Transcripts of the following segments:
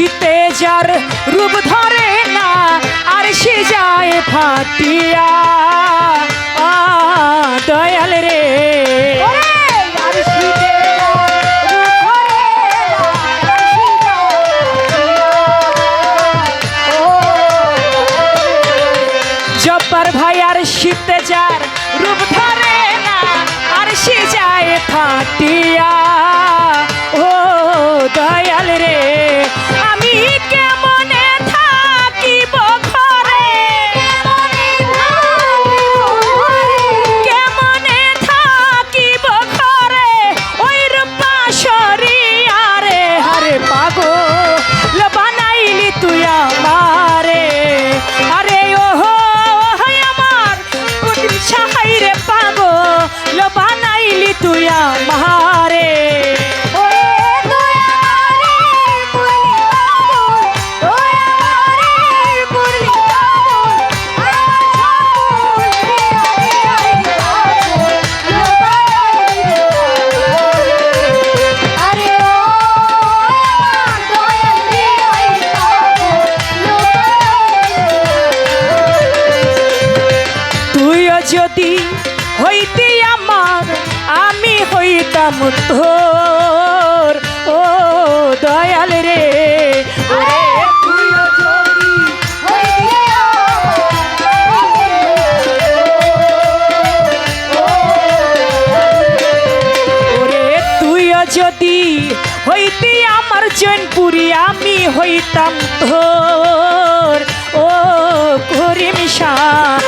শীতে যার রূপ ধরে না আর সে যায় ফাটিয়া। দয়াল রে। যদি হইতে আমার আমি হইতাম তোর। ও দয়াল রে। যদি হইতে আমার। জৈনপুরি আমি হইতাম তোর। ও করিম শাহ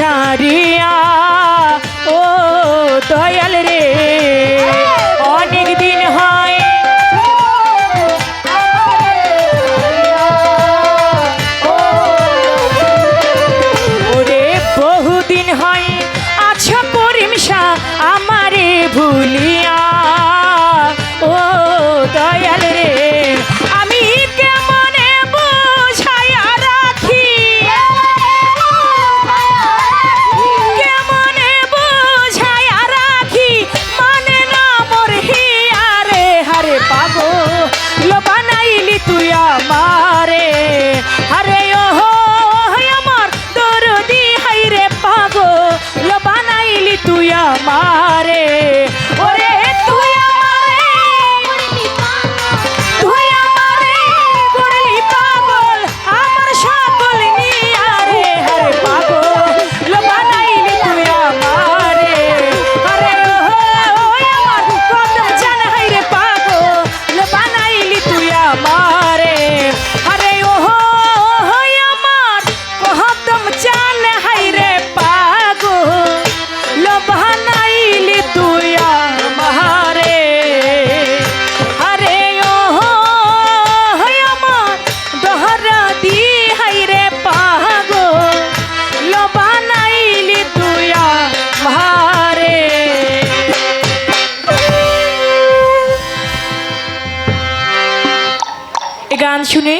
সারি আমারে গান শুনে